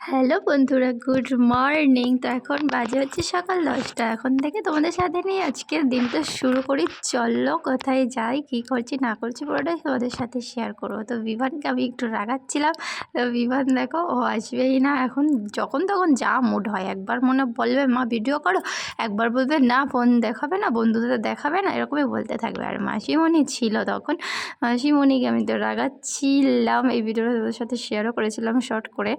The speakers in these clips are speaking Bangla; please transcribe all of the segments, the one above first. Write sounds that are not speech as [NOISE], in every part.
হ্যালো বন্ধুরা, গুড মর্নিং। তো এখন বাজে হচ্ছে সকাল দশটা। এখন থেকে তোমাদের সাথে নিয়ে আজকের দিনটা শুরু করি। চলল কোথায় যাই, কী করছি, না করছি পুরোটাই তোমাদের সাথে শেয়ার করব। তো বিভানকে আমি একটু রাগাচ্ছিলাম। তো বিভান দেখো, ও আসবেই না। এখন যখন তখন যা মুড হয়, একবার মনে বলবে, মা ভিডিও করো। একবার বলবে, না ফোন দেখাবে না, বন্ধুদের দেখাবে না। এরকমই বলতে থাকবে। আর মাসিমণি ছিল তখন। মাসিমণিকে আমি তো রাগাচ্ছিলাম। এই ভিডিওটা তোদের সাথে শেয়ারও করেছিলাম শর্ট করে।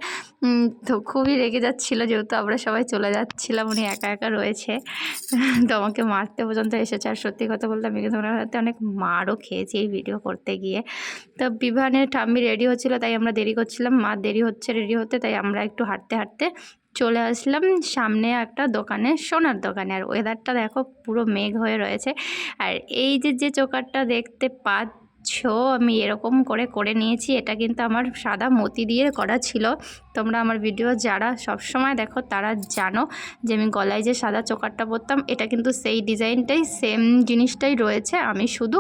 তো খুবই রেগে যাচ্ছিল যেহেতু আমরা সবাই চলে যাচ্ছিলাম, উনি একা একা রয়েছে। তো আমাকে মারতে পর্যন্ত এসেছে। আর সত্যি কথা বলতে আমি কিন্তু ওনার হাতে অনেক মারও খেয়েছি এই ভিডিও করতে গিয়ে। তো বিভানের ঠাম্মি রেডি হচ্ছিল, তাই আমরা দেরি করছিলাম। মা দেরি হচ্ছে রেডি হতে, তাই আমরা একটু হাঁটতে হাঁটতে চলে আসলাম সামনে একটা দোকানে, সোনার দোকানে। আর ওয়েদারটা দেখো পুরো মেঘ হয়ে রয়েছে। আর এই যে যে চোকারটা দেখতে পাচ্ছ আমি এরকম করে করে নিয়েছি, এটা কিন্তু আমার সাদা মতি দিয়ে করা ছিল। তোমরা আমার ভিডিও যারা সব সময় দেখো তারা জানো যে আমি গলায় যে সাদা চোকারটা পরতাম, এটা কিন্তু সেই ডিজাইনটাই সেম জিনিসটাই রয়েছে। আমি শুধু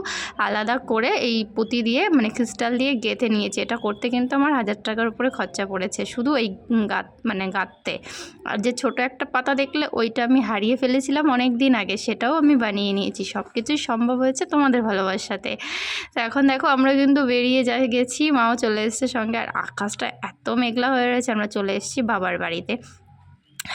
আলাদা করে এই পুঁতি দিয়ে মানে ক্রিস্টাল দিয়ে গেঁথে নিয়েছি। এটা করতে কিন্তু আমার হাজার টাকার উপরে খরচা পড়েছে, শুধু এই গাত মানে গাঁথতে আর যে ছোট একটা পাতা দেখলে ওইটা আমি হারিয়ে ফেলেছিলাম অনেক দিন আগে, সেটাও আমি বানিয়ে নিয়েছি। সব কিছুই সম্ভব হয়েছে তোমাদের ভালোবাসাতে। তো এখন দেখো, আমরা কিন্তু বেরিয়ে যাই, গেছি, মাও চলে এসছে সঙ্গে। আর আকাশটা এত মেঘলা হয়ে রয়েছে, আমরা চলে এসেছি বাবার বাড়িতে।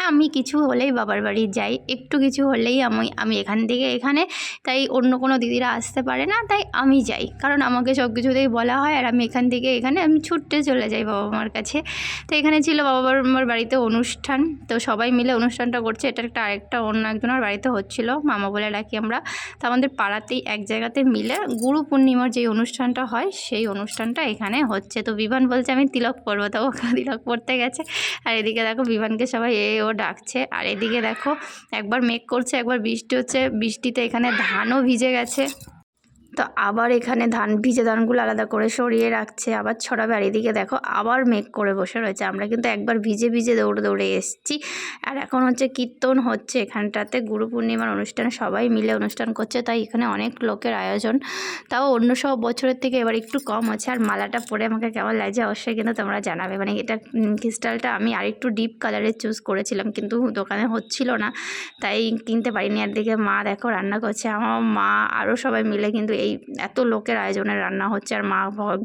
আমি কিছু হলেই বাবার বাড়ি যাই, একটু কিছু হলেই আমি আমি এখান থেকে এখানে, তাই অন্য কোনো দিদিরা আসতে পারে না, তাই আমি যাই। কারণ আমাকে সব কিছুতেই বলা হয়, আর আমি এখান থেকে এখানে, আমি ছুটতে চলে যাই বাবা মার কাছে। তো এখানে ছিল বাবা মার বাড়িতে অনুষ্ঠান, তো সবাই মিলে অনুষ্ঠানটা করছে। এটা একটা আরেকটা অন্য একজনের বাড়িতে হচ্ছিল, মামা বলে ডাকি আমরা। তো আমাদের পাড়াতেই এক জায়গাতে মিলে গুরু পূর্ণিমার যে অনুষ্ঠানটা হয়, সেই অনুষ্ঠানটা এখানে হচ্ছে। তো বিভান বলছে, আমি তিলক পরবো তো ও তিলক পড়তে গেছে। আর এদিকে দেখো বিভানকে সবাই এ ও ডাকছে। আর এদিকে দেখো, একবার মেঘ করছে, একবার বৃষ্টি হচ্ছে। বৃষ্টিতে এখানে ধানও ভিজে গেছে। তো আবার এখানে ধান, ভিজে ধানগুলো আলাদা করে সরিয়ে রাখছে। আবার ছড়াবে। আর এদিকে দেখো, আবার মেঘ করে বসে রয়েছে। আমরা কিন্তু একবার ভিজে ভিজে দৌড়ে দৌড়ে এসেছি। আর এখন হচ্ছে কীর্তন হচ্ছে এখানটাতে। গুরু পূর্ণিমার অনুষ্ঠান সবাই মিলে অনুষ্ঠান করছে। তাই এখানে অনেক লোকের আয়োজন। তাও অন্য সব বছরের থেকে এবার একটু কম আছে আর মালাটা পরে আমাকে কেমন লাগছে অবশ্যই কিন্তু তোমরা জানাবে। মানে এটা ক্রিস্টালটা আমি আরেকটু ডিপ কালারের চুজ করেছিলাম। কিন্তু দোকানে হচ্ছিল না। তাই কিনতে পারিনি। আর দিকে মা দেখো রান্না করছে। আমার মা আরও সবাই মিলে কিন্তু এই এত লোকের আয়োজনে রান্না হচ্ছে আর মা ভোগ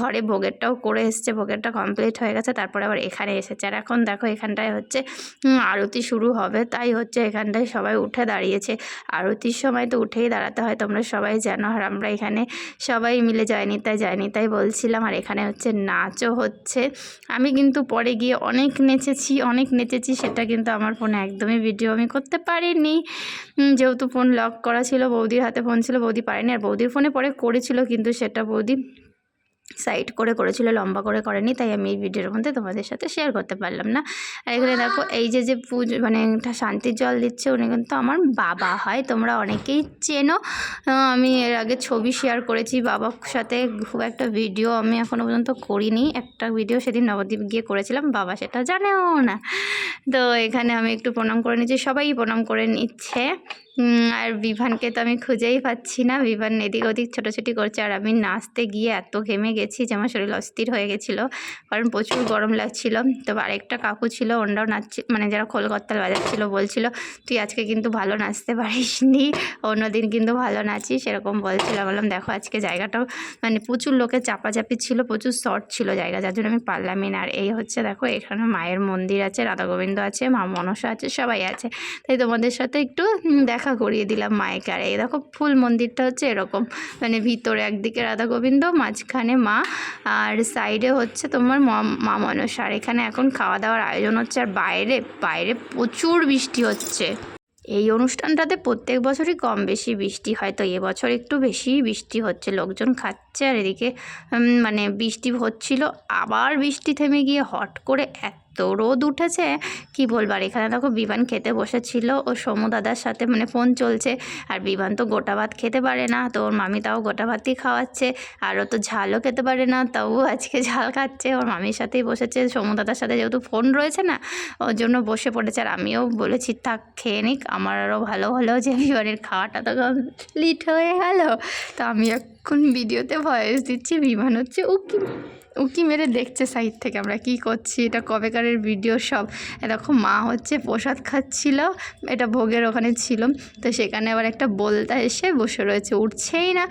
ঘরে ভোগেরটাও করে এসছে, ভোগেরটা কমপ্লিট হয়ে গেছে, তারপরে আবার এখানে এসেছে। আর এখন দেখো এখানটায় হচ্ছে আরতি শুরু হবে, তাই হচ্ছে এখানটায় সবাই উঠে দাঁড়িয়েছে। আরতির সময় তো উঠেই দাঁড়াতে হয়, তোমরা সবাই জানো, আর আমরা এখানে সবাই মিলে যায়নি তাই যায়নি তাই বলছিলাম। আর এখানে হচ্ছে নাচও হচ্ছে। আমি কিন্তু পরে গিয়ে অনেক নেচেছি অনেক নেচেছি, সেটা কিন্তু আমার ফোনে একদমই ভিডিও আমি করতে পারিনি। যেহেতু ফোন লক করা ছিল, বৌদির হাতে ফোন ছিল, বৌদি পারেনি, আর বৌদির ফোনে পরে করেছিল কিন্তু সেটা বৌদি সাইড করে করেছিল লম্বা করে করেনি তাই আমি এই ভিডিওর মধ্যে তোমাদের সাথে শেয়ার করতে পারলাম না। আর এখানে দেখো এই যে যে পুজো মানে শান্তির জল দিচ্ছে উনি কিন্তু আমার বাবা হয় তোমরা অনেকেই চেনো। আমি এর আগে ছবি শেয়ার করেছি বাবার সাথে খুব একটা ভিডিও আমি এখনও পর্যন্ত করিনি। একটা ভিডিও সেদিন নবদ্বীপ গিয়ে করেছিলাম বাবা সেটা জানেও না। তো এখানে আমি একটু প্রণাম করে নিচ্ছি সবাই প্রণাম করে নিচ্ছে। আর বিভানকে তো আমি খুঁজেই পাচ্ছি না। বিভান এদিক ওদিক ছোটাছুটি করছে আর আমি নাচতে গিয়ে এত ঘেমে গেছি যে আমার শরীর অস্থির হয়ে গেছিল। কারণ প্রচুর গরম লাগছিল। তো আরেকটা কাকু ছিল ওনারাও নাচছে মানে যারা খোলকত্তাল বাজাচ্ছিল বলছিল তুই আজকে কিন্তু ভালো নাচতে পারিস নি অন্যদিন কিন্তু ভালো নাচিস। সেরকম বলছিল। বললাম দেখো আজকে জায়গাটাও মানে প্রচুর লোকের চাপাচাপি ছিল প্রচুর শর্ট ছিল জায়গা। যার জন্য আমি পারলামই না। আর এই হচ্ছে দেখো এখানে মায়ের মন্দির আছে রাধা গোবিন্দ আছে মা মনসা আছে সবাই আছে। তাই তোমাদের সাথে একটু উম, দেখা করিয়ে দিলাম মায়েকে আর এই দেখো, ফুল মন্দিরটা হচ্ছে এরকম। মানে ভিতরে একদিকে রাধা গোবিন্দ মাঝখানে মা, আর সাইডে হচ্ছে তোমার মা- মা আর এখানে এখন খাওয়া দাওয়ার আয়োজন হচ্ছে। আর বাইরে বাইরে প্রচুর বৃষ্টি হচ্ছে। এই অনুষ্ঠানটাতে প্রত্যেক বছরই কম বেশি বৃষ্টি হয়। তো এবছর একটু বেশি বৃষ্টি হচ্ছে। লোকজন খাচ্ছে। আর এদিকে মানে বৃষ্টি হচ্ছিল। আবার বৃষ্টি থেমে গিয়ে হট করে এত রোদ উঠেছে, কি বলবার এখানে দেখো বিমান খেতে বসেছিল ও সমু দাদার সাথে মানে ফোন চলছে। আর বিমান তো গোটা ভাত খেতে পারে না, তো ওর মামি তাও গোটা ভাতই খাওয়াচ্ছে। আর ও তো ঝালও খেতে পারে না, তাও আজকে [LAUGHS] ঝাল খাচ্ছে। ওর মামির সাথেই বসেছে, সমু দাদার সাথে যেহেতু ফোন রয়েছে না, ওর জন্য বসে পড়েছে। আর আমিও বলেছি, থাক, খেয়ে নিক, আমার আরও ভালো হলো যে বিমানের খাওয়াটা তো কমপ্লিট হয়ে গেল। তো আমি কোন ভিডিওতে ভয়েস দিচ্ছি, বিমান হচ্ছে উকি উকি মেরে দেখছে সাইড থেকে আমরা কি করছি, এটা কবেকারের ভিডিও সব। এরকম মা হচ্ছে প্রসাদ খাচ্ছিল, এটা ভোগের ওখানে ছিল, তো সেখানে আবার একটা বলতা এসে বসে রয়েছে। উঠছেই না,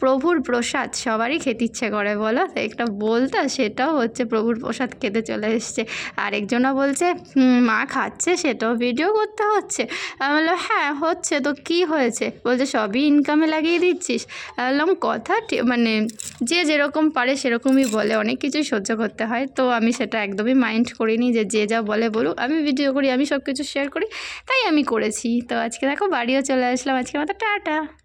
প্রভুর প্রসাদ সবারই খেতে ইচ্ছে করে, বলো? একটা বলতা, সেটাও হচ্ছে প্রভুর প্রসাদ খেতে চলে এসছে। আরেকজনও বলছে মা খাচ্ছে, সেটাও ভিডিও করতে হচ্ছে। আমি বললাম হ্যাঁ হচ্ছে, তো কি হয়েছে? বলছে, সবই ইনকামে লাগিয়ে দিচ্ছিস। আমি বললাম কথা মানে যে যেরকম পারে সেরকমই বলে, অনেক কিছুই সহ্য করতে হয়। তো আমি সেটা একদমই মাইন্ড করিনি যে যে যা বলে বলুক। আমি ভিডিও করি, আমি সব কিছু শেয়ার করি, তাই আমি করেছি। তো আজকে দেখো বাড়িও চলে আসলাম। আজকে মতো টাটা।